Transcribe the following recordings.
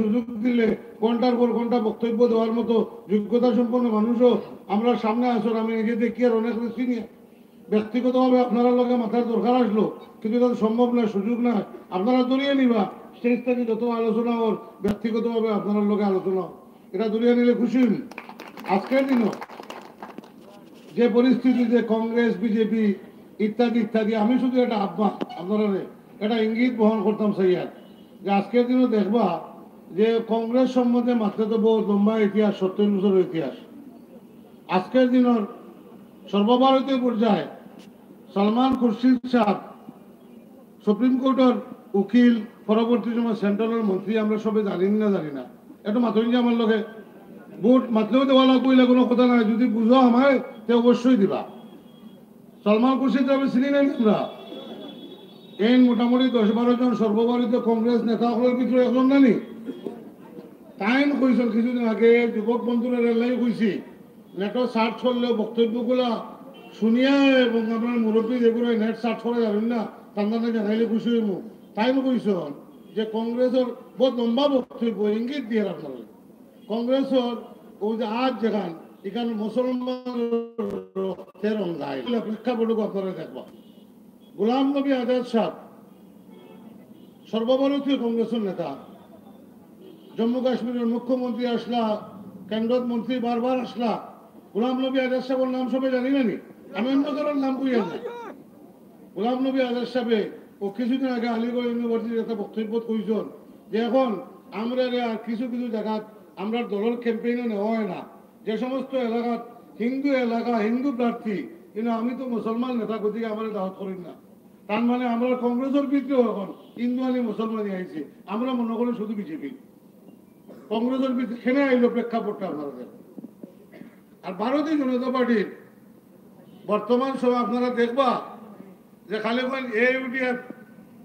সুযোগ দিলে ঘণ্টার পর ঘণ্টা বক্তব্য দেওয়ার মতো যোগ্যতা সম্পন্ন মানুষও আমরা সামনে আসুন আমি নিজে দেখি আর অনেক চিনি ব্যক্তিগতভাবে আপনারা লগে মাথার দরকার আসলো, কিন্তু এটা তো সম্ভব নয়, সুযোগ নয় আপনারা দরিয়ে নিবা স্টেজ থেকে যত আলোচনা ওর ব্যক্তিগতভাবে আপনার লগে আলোচনা। এটা দরিয়ে নিলে খুশি হইম। আজকের দিনও যে পরিস্থিতি, যে কংগ্রেস, বিজেপি ইত্যাদি ইত্যাদি, আমি শুধু একটা আহ্বান আপনারা একটা ইঙ্গিত বহন করতাম সাইয়াদ, যে আজকের দিনও দেখবা যে কংগ্রেস সম্বন্ধে মাত্র তো বহু লম্বা ইতিহাস, সত্তর বছরের ইতিহাস। আজকের দিনের সর্বভারতীয় পর্যায়ে সলমান খুরশিদ সাহ, সুপ্রিম কোর্টের উকিল, পরবর্তী সময় সেন্ট্রালের মন্ত্রী, আমরা সবে জানি না জানি না। একটু মাথুন যে আমার লগে। ভোট মাতলেও দেওয়া লাগবে কোনো কথা নাই। যদি বুঝো আমায়, তে অবশ্যই দিবা। সলমান খুরশিদ আমি চিনি নাই আমরা এই মোটামুটি দশ বারো জন সর্বভারতীয় কংগ্রেস নেতাসকলের ভিতরে একজন নানি তাই কইছেন কিছুদিন আগে যুবক বন্ধুরা রেলাই কইছি নেটও সার্চ করলে বক্তব্যগুলা শুনিয়া এবং আপনার মুরব্বী যেগুলো নেট সার্চ করা যাবেন না? তান্দানে জানাইলে খুশি হইমু তাই কইছেন যে কংগ্রেসের বহুত লম্বা বক্তব্য ইঙ্গিত দিয়ে আপনারা কংগ্রেসের ও যে আজ যেখান এখানে মুসলমান রঙ্গায় প্রেক্ষাপটক আপনারা দেখবা। গোলাম নবী আজাদ সাহ সর্বভারতীয় কংগ্রেসের নেতা। জম্মু কাশ্মীরের মুখ্যমন্ত্রী আসলা, কেন্দ্রত মন্ত্রী বারবার আসলা। গোলাম নবী আজাদ সাহেবের নাম সবাই জানি না আমি অন্য কারোর নাম কইয়া না গোলাম নবী আজাদ সাহেবে ও কিছুদিন আগে আলিগড় ইউনিভার্সিটির একটা বক্তব্য কইছেন যে এখন আমরা আর কিছু কিছু জায়গাত আমরা দলের ক্যাম্পেইনে নেওয়া হয় না। যে সমস্ত এলাকাত হিন্দু এলাকা, হিন্দু প্রার্থী, কিন্তু আমি তো মুসলমান নেতা, গতিকে আমার দাওয়াত করি না। তার মানে আমরা কংগ্রেসের ভিতরেও এখন হিন্দু আলী মুসলমানই আইছে। আমরা মনে করি শুধু বিজেপি। কংগ্রেসের খেনে আইলো প্রেক্ষাপটটা আপনাদের আর ভারতীয় জনতা পার্টির বর্তমান সময় আপনারা দেখবা যে খালি কোন এ ইউডিএফ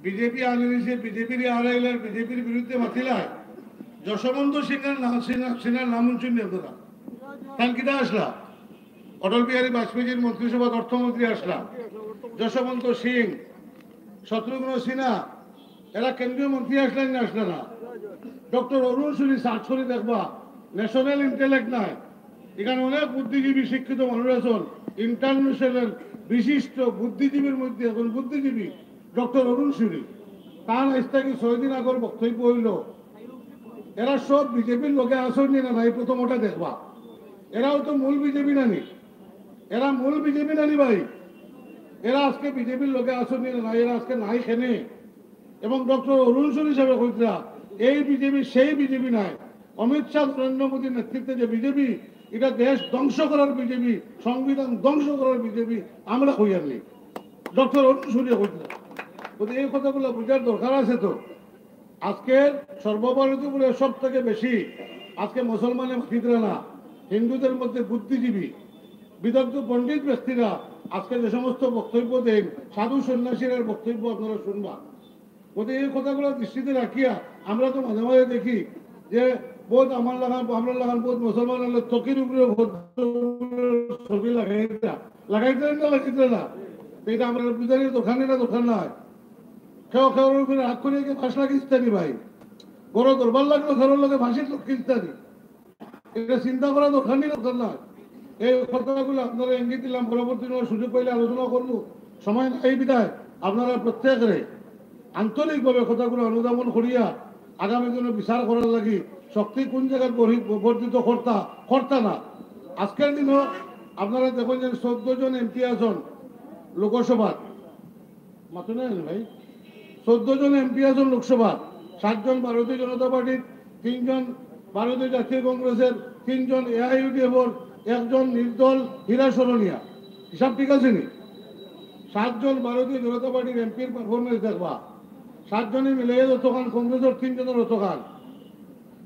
বিজেপি আনি নিছে বিজেপির হারাইলেন বিজেপির বিরুদ্ধে মাতিলায়। যশবন্ত সিংহের নাম সিনহা- সিনহার নাম নি আপনারা। কাল কিটা আসলা। অটল বিহারী বাজপেয়ীর মন্ত্রিসভা অর্থমন্ত্রী আসলা। যশবন্ত সিং, শত্রুঘ্ন সিনহা, এরা কেন্দ্রীয় মন্ত্রী আসলেন না, আসলে না। ডক্টর অরুণ সুরি সার্চ করে দেখবা ন্যাশনাল ইন্টেলেক্ট নাই। এখানে অনেক বুদ্ধিজীবী শিক্ষিত মানুষ আছেন ইন্টারন্যাশনাল বিশিষ্ট বুদ্ধিজীবীর মধ্যে এখন বুদ্ধিজীবী, ডক্টর অরুণ সুরি তার আজ ছয় দিন আগর বক্তব্য হইল? এরা সব বিজেপির লোকে আসেননি না নাই প্রথম ওটা দেখবা। এরাও তো মূল বিজেপি নানি। এরা মূল বিজেপি নানি ভাই। এরা আজকে বিজেপির লোকে আসেননি না এরা আজকে নাই খেনে। এবং ডক্টর অরুণ সুর হিসাবে কইতরা এই বিজেপি, সেই বিজেপি নাই। অমিত শাহ, নরেন্দ্র মোদীর নেতৃত্বে যে বিজেপি, এটা দেশ ধ্বংস করার বিজেপি, সংবিধান ধ্বংস করার বিজেপি, আমরা হইয়ারনি ডক্টর অরুণ সুরিয়া কিন্তু এই কথাগুলো বোঝার দরকার আছে তো। আজকের সর্বভারতীয় বলে সব থেকে বেশি, আজকে মুসলমানের ভিতরে না, হিন্দুদের মধ্যে বুদ্ধিজীবী, বিদগ্ধ পণ্ডিত ব্যক্তিরা আজকে যে সমস্ত বক্তব্য দেন, সাধু সন্ন্যাসীর বক্তব্য আপনারা শুনবা। ওদের এই কথাগুলো দৃষ্টিতে রাখিয়া আমরা তো মাঝে মাঝে দেখি যে বোধ আমার লাগান আমরা লাগান মুসলমান হলে চকির উপরে ছবি লাগাইতে লাগাইতে না লাগাইতে না এটা আমরা বুঝানির দোকান, এটা দোকান নয়। কেউ কেউ উপরে হাত করে ফাঁস লাগিস্তানি ভাই। বড় দরবার লাগল, ঘরের লোকে ফাঁসির লক্ষ্মিস্তানি এটা চিন্তা করা দরকার নেই দরকার নয়। এই কথাগুলো আপনারা ইঙ্গিত দিলাম, পরবর্তী সুযোগ পাইলে আলোচনা করব। সময় এই বিদায়। আপনারা প্রত্যেকরে আন্তরিকভাবে কথাগুলো অনুধাবন করিয়া আগামী দিনে বিচার করার লাগি শক্তি কোন জায়গায় বর্ধিত কর্তা? কর্তা না। আজকের দিনও আপনারা দেখুন যে চোদ্দ জন এমপি আসন লোকসভার মাতো নাই ভাই? চোদ্দ জন এমপি আসন লোকসভা সাতজন ভারতীয় জনতা পার্টির তিনজন ভারতীয় জাতীয় কংগ্রেসের তিনজন এআইইউডিএফর একজন নির্দল হীরা সরনিয়া হিসাব ঠিক আছে নি? সাতজন ভারতীয় জনতা পার্টির এমপির পারফরমেন্স দেখবা। সাতজনে মিলে যতক্ষণ কংগ্রেসের তিনজনের যতক্ষণ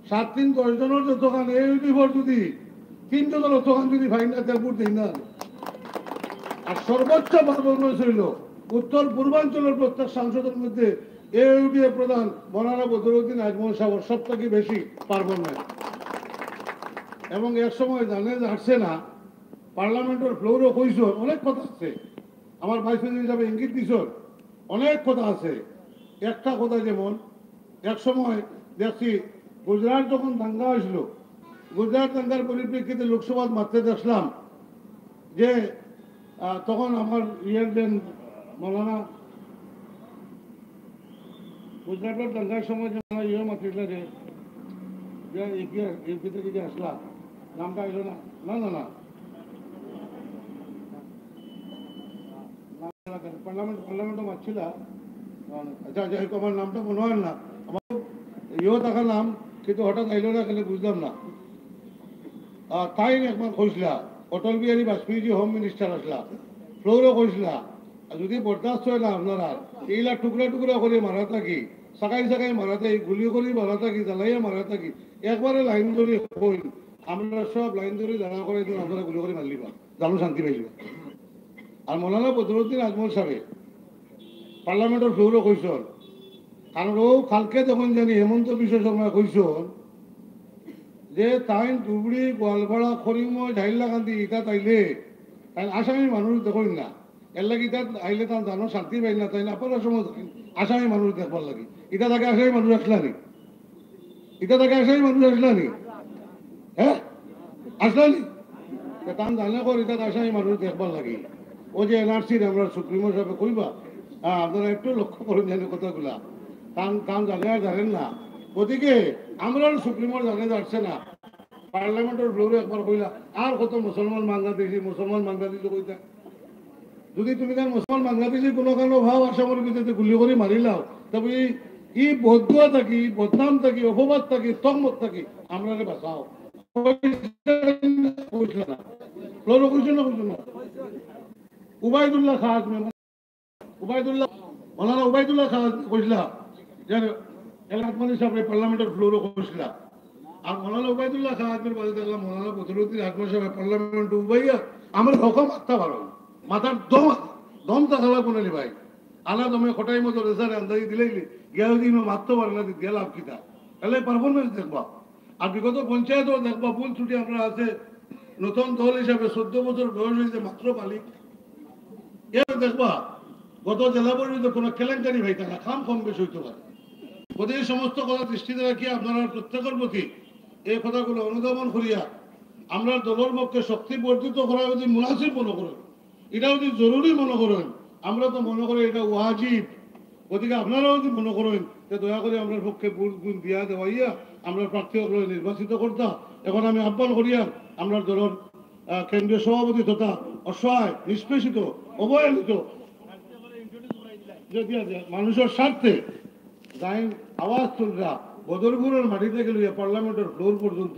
সাত তিন দশজনের যতক্ষণ এআইইউডিএফর যদি তিনজনের যতক্ষণ যদি ফাইনাল তেলপুর দিন না। আর সর্বোচ্চ পারফরমেন্স হইল উত্তর পূর্বাঞ্চলের প্রত্যেক সাংসদের মধ্যে এউডিএ প্রধান মৌলানা বদরুদ্দিন আজমল সাহর সব থেকে বেশি পারফরমেন্স এবং এক সময় জানে আসছে না, পার্লামেন্টের ফ্লোরও কইস, অনেক কথা আছে। আমার ভাইস প্রেসিডেন্ট হিসাবে ইঙ্গিত দিছ অনেক কথা আছে। একটা কথা যেমন, এক সময় দেখছি গুজরাট যখন দাঙ্গা হয়েছিল, গুজরাট দাঙ্গার পরিপ্রেক্ষিতে লোকসভা মারতে দেখলাম যে তখন আমার ইয়ের দেন মৌলানা গুজরাটের দাঙ্গার সময় যে ইয়ে মাতিছিল যে ইউপি থেকে যে নামটা আইলো না না না না। পার্লামেন্ট পার্লামেন্টও মারছিল আচ্ছা যাই হোক আমার নামটা মনে হয় না। আমার ইয়েও থাকার নাম, কিন্তু হঠাৎ আইলো না কেন বুঝলাম না। তাই একবার কইসলা অটল বিহারী বাজপেয়ীজি হোম মিনিস্টার আসলা, ফ্লোরও কইসলা যদি বরদাস্ত হয় না আপনারা, এইলা টুকরা টুকরা করে মারা থাকি সাকাই সাকাই মারা থাকি গুলি করে মারা থাকি জ্বালাইয়া মারা থাকি, একবারে লাইন ধরে কইল আমরা সব লাইন ধরে দাঁড়া করে আপনারা গুলি করে মারলিবা জানো শান্তি পাইলিবা আর মৌলানা বদরুদ্দিন আজমল সাহেব পার্লামেন্টের ফ্লোরও কইসন কারণ ও কালকে যখন জানি হেমন্ত বিশ্ব শর্মা কইসন যে তাই ধুবড়ি গোয়ালপাড়া খরিময় ঝাইলা কান্দি ইটা তাইলে তাই আসামি মানুষ দেখুন না। এর লাগি ইটা আইলে তার জানো শান্তি পাইল না তাই আপনার সময় আসামি মানুষ দেখবার লাগে। ইটা তাকে আসামি মানুষ আসলা নি? ইটা তাকে আসামি মানুষ আসলা নি? হ্যাঁ আসলা নি? তান জানে কর ইটা আসামি মানুষ দেখবার লাগি। ও যে এনআরসির আমরা সুপ্রিমো সাহেব কইবা আপনারা একটু লক্ষ্য করুন জানে কথাগুলা। কান কান জানে আর জানেন না। ওদিকে আমরা সুপ্রিমোর জানে যাচ্ছে না। পার্লামেন্টের ফ্লোরে একবার কইলা, আর কত মুসলমান বাংলাদেশি মুসলমান বাংলাদেশি কইতা যদি তুমি তার মুসলমান বাংলাদেশি কোনো কারণ ভাব আসামের ভিতরে গুলি করে মারিলাও তবে ই বদুয়া থাকি, বদনাম থাকি, অপবাদ থাকি তহমত থাকি, আমরা বাঁচাও। উবাইদুল্লাহ খান আমার রকম আত্মা ভালো, মাথার দম দম থাকা লাগবো ভাই। আনা দমে খটাই মতো রেসারে আন্দাজি দিলেই গিয়া দিন মারতে পারে না দিয়ে লাভ কিতা তাহলে পারফরমেন্স দেখবা। আর বিগত পঞ্চায়েতও দেখবা, ভুল ছুটি আমরা আছে। নতুন দল হিসাবে চোদ্দ বছর বয়স হয়েছে মাত্র মালিক। এর দেখবা গত জেলা পরিষদে কোনো কেলেঙ্কারি ভাই না খাম কম বেশি হইতে পারে। ওদের এই সমস্ত কথা দৃষ্টিতে রাখি আপনারা প্রত্যেকের প্রতি এই কথাগুলো অনুধাবন করিয়া আমরা দলের পক্ষে শক্তি বর্ধিত করা যদি মুনাসিব মনে করেন এটা যদি জরুরি মনে করেন, আমরা তো মনে করি এটা ওয়াজিব। গতিকে আপনারাও যদি মনে করেন যে দয়া করে আমরা পক্ষে গুণ দিয়া দেওয়াইয়া আমরা প্রার্থীসকলে নির্বাচিত করতাম এখন আমি আহ্বান করিয়া আমরা দলের কেন্দ্রীয় সভাপতি তথা অসহায়, নিষ্পেষিত, অবহেলিত মানুষের স্বার্থে আওয়াজ তুলরা বদরপুরের মাটিতে গেল পার্লামেন্টের ফ্লোর পর্যন্ত।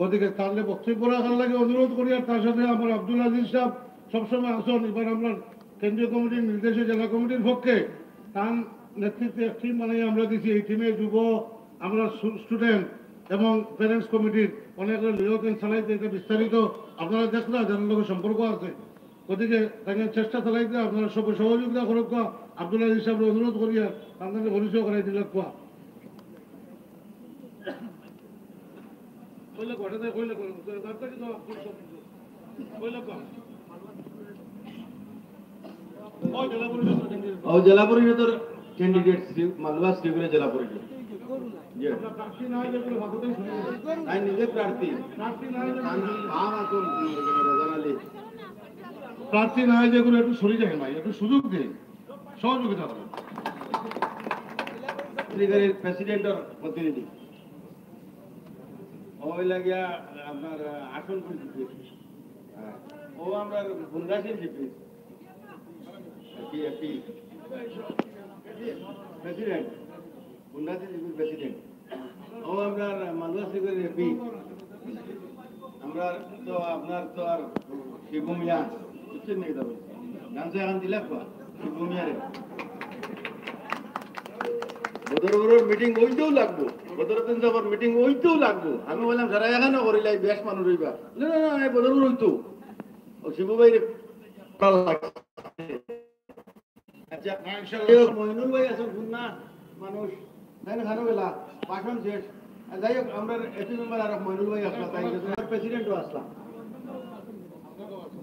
গতিকে তাহলে বক্তব্য রাখার লাগে অনুরোধ করি, আর তার সাথে আমার আব্দুল আজিজ সাহেব সবসময় আসুন এবার আমরা কেন্দ্রীয় কমিটির নির্দেশে জেলা কমিটির পক্ষে তার নেতৃত্বে এক টিম বানিয়ে আমরা দিচ্ছি এই টিমে যুব, আমরা স্টুডেন্ট এবং প্যারেন্টস কমিটির অনেক লিওকেন চালাইতে এটা বিস্তারিত আপনারা দেখলা যাদের লোকের সম্পর্ক আছে। গতিকে তাকে চেষ্টা চালাইতে আপনারা সব সহযোগিতা করুক কোয়া। আব্দুল আজিজ সাহেবের অনুরোধ করিয়া তাদের পরিচয় করাই দিলে কোয়া। কইলে ঘটনা কইলে তার থেকে তো কইলে কোয়া? ও জেলা পরিষদের ক্যান্ডিডেট মালবা শ্রীপুরে জেলা পরিষদ। জি। আমরা প্রার্থী। না। নিজে প্রার্থী প্রার্থী না হলে যেগুলো একটু সরে যায় ভাই, একটু সুযোগ দিন। সহযোগিতা করেন। প্রেসিডেন্টের প্রতিনিধি। ওই লাগিয়া আপনার আসন হ্যাঁ। ও আমরা প্রেসিডেন্ট। গুন্ডাসির জিপির প্রেসিডেন্ট। ও মালুয়া শ্রীপুরের এপি আমরা তো, আপনার তো আর আচ্ছা মইনুল ভাই আছেন শুন না খানো শেষ। যাই হোক, আমরা এপি মেম্বার আর মইনুল ভাই তাই প্রেসিডেন্টও আসলাম।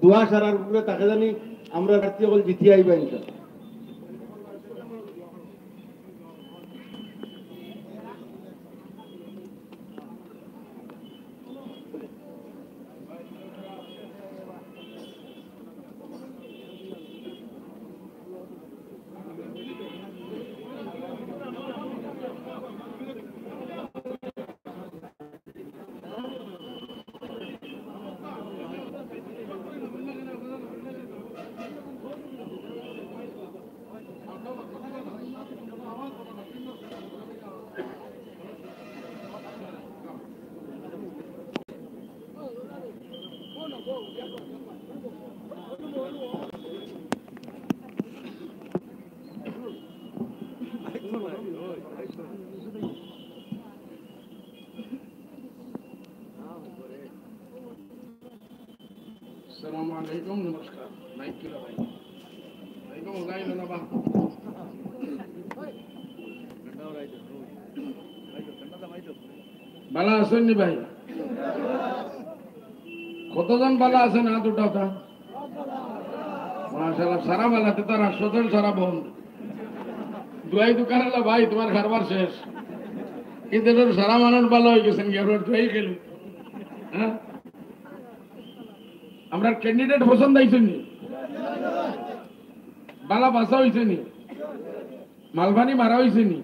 দোয়া সারার উপরে তাকে জানি আমরা রাত্রি সকল জিতিয়া আইবা ইনশাল্লাহ আসসালামু আলাইকুম নমস্কার মাইক কিলো ভাই আলাইকুম ওলাই না বা বালা আছেন নি ভাই? কতজন বালা আছেন? হাত উঠাওটা মাশাআল্লাহ, সারা বালাতে তার হাসপাতাল সারা বন্ধ দুয়াই দোকান হলো ভাই, তোমার খারবার শেষ। কিন্তু সারা মানুষ ভালো হয়ে গেছেন আপনার দুয়াই খেলে। হ্যাঁ? আমরা ক্যান্ডিডেট পছন্দ হয়েছে নি? বালা বাসা হয়েছে নি? মালবানি মারা হয়েছে নি?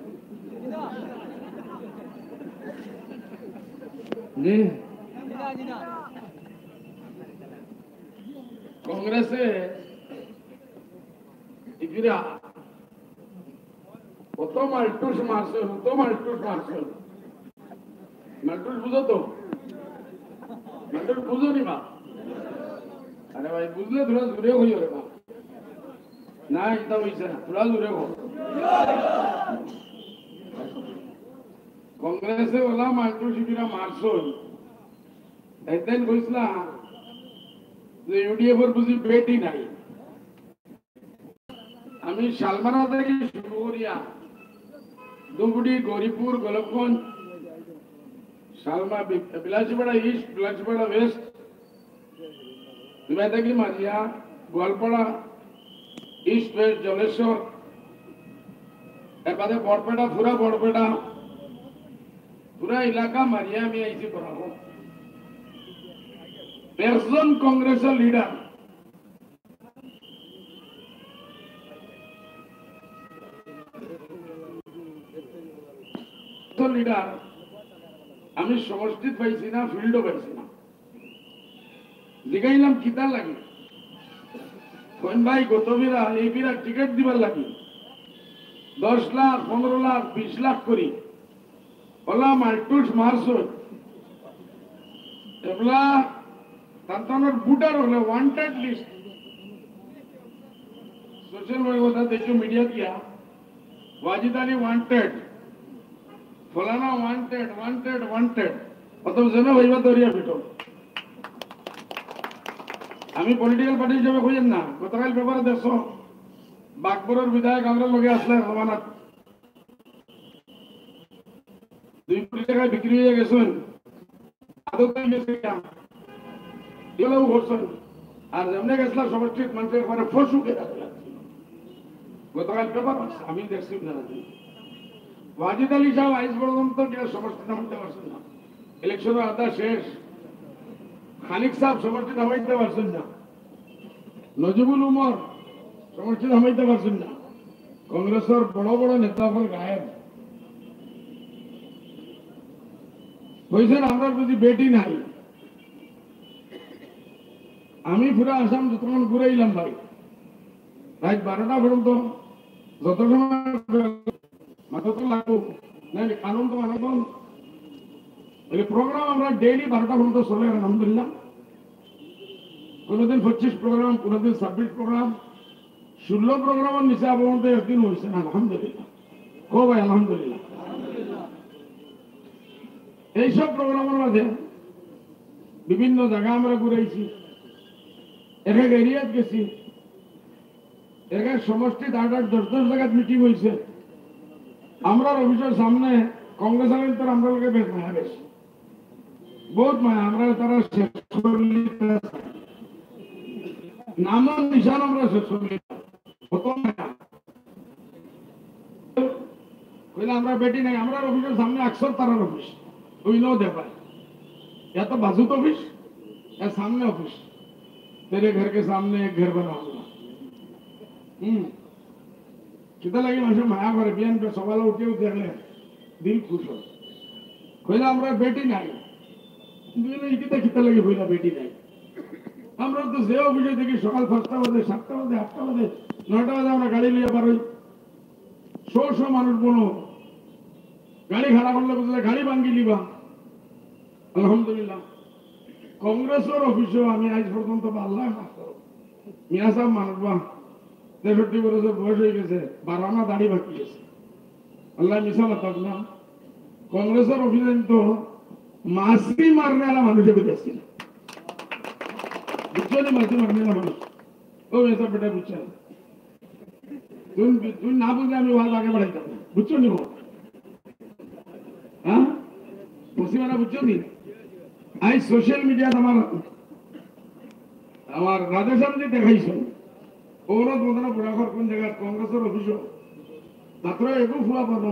কংগ্রেসে কত মাল্টুস মারছে কত মাল্টুস মারছে মাল্টুস বুঝো তো? মাল্টুস বুঝো নি মা আরে ভাই, বুঝলে? তোরা দূরে হইও রে মা না এটা হইছে না। তোরা দূরে হো কংগ্রেসে ওলা মাল্টু শিবিরা মারছই একদিন কইসলা যে ইউডিএফ এর বুঝি বেটি নাই। আমি সালমানা থেকে শুরু করিয়া দুগুড়ি গরিপুর গোলকগঞ্জ সালমা বিলাসীপাড়া, ইস্ট, বিলাসীপাড়া, ওয়েস্ট মেদাগি মারিয়া, গোয়ালপাড়া ইস্ট ওয়েস্ট জলেশ্বর এবারে বরপেটা পুরা বরপেটা পুরা এলাকা মারিয়া আমি আইছি পড়াবো তেরজন কংগ্রেসের লিডার লিডার আমি সমষ্টিত পাইছি না ফিল্ডও পাইছি না। জিগাইলাম কিতা লাগে? কইন ভাই গত বিরা এই বিরা টিকিট দিবার লাগে? দশ লাখ, পনেরো লাখ, বিশ লাখ করি। ওলা মাল্টুস মারছ এগুলা তার বুটার হলে ওয়ান্টেড লিস্ট সোশ্যাল মিডিয়া দেখছ, মিডিয়া দিয়া। ওয়াজিদ আলী ওয়ান্টেড ফলানা ওয়ান্টেড ওয়ান্টেড ওয়ান্টেড অত যেন হইবা দরিয়া পিটো আমি পলিটিক্যাল পার্টি হিসেবে খুঁজেন না। গতকাল পেপারে দেখছ বাগপুরের বিধায়ক আমরা লগে আসলে রমানাথ দুই কোটি টাকায় বিক্রি হয়ে গেছেন আর যেমনি গেছিলাম সমষ্টির মানুষের মানে ফসু গতকাল পেপার আমি দেখছি ওয়াজিদ আলী সাহেব আইস কিনা সমষ্টি পারছেন না। ইলেকশনের আদা শেষ। খানিক সাহেব সমষ্টি নামাইতে পারছেন না। নজিবুল উমর সমষ্টি নামাইতে পারছেন না। কংগ্রেসের বড় বড় নেতা ফল গায়েব। কইছেন আমরা যদি বেটি নাই, আমি পুরা আসাম যতক্ষণ ঘুরাইলাম ভাই, রাত বারোটা পর্যন্ত যত সময় মাথা তো লাগবো। নাই কানুন তো মানব এই প্রোগ্রাম আমরা ডেইলি বারোটা পর্যন্ত চলে, আলহামদুলিল্লাহ। কোনোদিন পঁচিশ প্রোগ্রাম কোনোদিন ছাব্বিশ প্রোগ্রাম ষোলো প্রোগ্রামের নিচে পর্যন্ত একদিন হয়েছে আলহামদুলিল্লাহ। কো ভাই, আলহামদুলিল্লাহ। এইসব প্রোগ্রামের মাঝে বিভিন্ন জায়গা আমরা ঘুরাইছি। এক এক এরিয়াত গেছি। এক এক সমষ্টি আট আট দশ দশ জায়গাত মিটিং হয়েছে আমরা অফিসের সামনে কংগ্রেস আমরা বেশ মায়া বেশ বহুত মায়া আমরা তারা শেষ করলি নাম নিশান আমরা শেষ করলি কত মায়া কইলে আমরা বেটি নাই আমরা অফিসের সামনে আকসর তারার অফিস ওই নো দেখায় या तो बाजू तो ऑफिस या सामने ऑफिस तेरे घर के सामने एक घर बना हुआ हम्म कितना लगे मासे माया করে বিয়ান पे সকালে উঠে উঠে দেখলে দিল খুশ হয় কইলা আমরা বেটি আমরা তো যে অফিসে দেখি সকাল পাঁচটা বাজে, সাতটা বাজে, আটটা বাজে, নয়টা বাজে আমরা গাড়ি নিয়ে পারোই শো মানুষ বলো। গাড়ি খারাপ করলে বুঝলে গাড়ি ভাঙ্গি লিবা আলহামদুলিল্লাহ। কংগ্রেসের অফিসেও আমি আজ পর্যন্ত আল্লাহ মিয়া সাহেব মানবা তেষট্টি বছর বয়স হয়ে গেছে, বারো দাড়ি বাকি গেছে আল্লাহ মিশা মাতাক না। কংগ্রেসের অফিসে তো মাসি মারনে আলা মানুষে বেঁচেছিল বুঝছ নি মাঝে মারবে না মানুষ ও এসব বেটা বুঝছে না তুই তুই না বুঝলে আমি ওয়াজ আগে বাড়াইতাম না। বুঝছ নি বাবা? হ্যাঁ পশ্চিমারা বুঝছ নি আই সোশ্যাল মিডিয়াত আমার আমার রাধেশ্যামজি দেখাইছো পৌরত মদনা বুড়াঘর কোন জায়গায় কংগ্রেসের অফিস মাত্র একু ফুয়া পাবো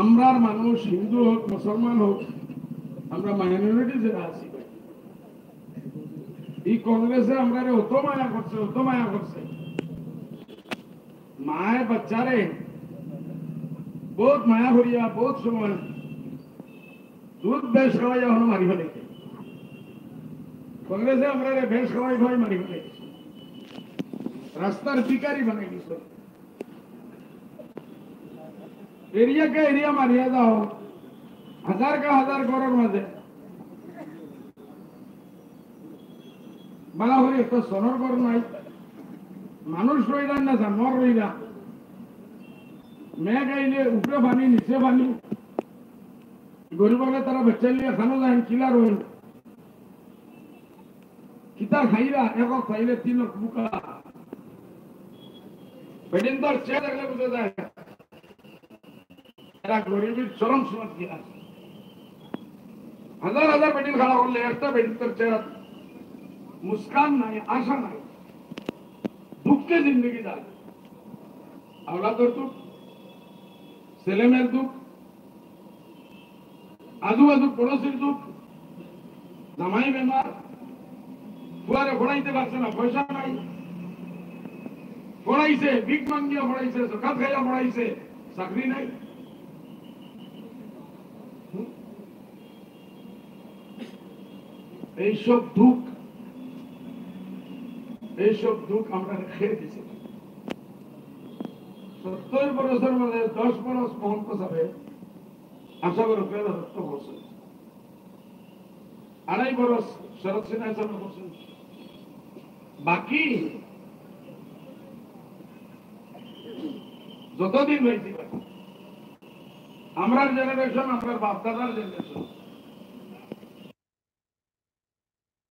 আমরার মানুষ, হিন্দু হোক, মুসলমান হোক, আমরা মাইনরিটি যারা আছি। এই কংগ্রেসে আমরা অত মায়া করছে, অত মায়া করছে। মায়ের বাচ্চারে বহুত মায়া করিয়া, বহুত সময় দুধ বেশ খাওয়াই এখনও মারি ফেলে কংগ্রেসে আমরা বেশ খাওয়াই খাওয়াই মারি ফেলে রাস্তার ভিকারি বানাই দিছ। এরিয়া কে এরিয়া মারিয়া দাও হাজার কা হাজার ঘরের মাঝে। বালা হরি তো সনর ঘর নাই। মানুষ রইলাম না, জানোয়ার রইলা মেঘ আইলে উপরে পানি নিচে পানি গরিবকে তারা বেচা নিয়ে খানো যায় কিলা রইল কিতা খাইরা একক খাইলে তিন বুকা। বেডিন্দর চেয়ে দেখলে বুঝে যায়। এরা গরিবের চরম সমাজ গিয়া হাজার হাজার বেডিন খাড়া করলে, একটা বেডিন্দর চেহারা মুস্কান নাই, আশা নাই। দুঃখে জিন্দগি যায়। আওলাদর দুঃখ, ছেলেমেয়ের দুঃখ আজু আজু পড়োশির দুঃখ, জামাই বেমার ফুয়ারে পড়াইতে পারছে না, পয়সা নাই। পড়াইছে ভিক মাঙ্গিয়া পড়াইছে সকাল খাইয়া পড়াইছে চাকরি নাই। এইসব দুঃখ এইসব দুঃখ আমরা খেয়ে দিছি। সত্তর বছর মধ্যে দশ বরস মহন্ত সাহেব আশা করি রাজত্ব করছেন আড়াই বরস শরৎ সিনহা সাহেব করছেন বাকি যতদিন হয়েছে আমরা জেনারেশন আমরা বাপদাদার জেনারেশন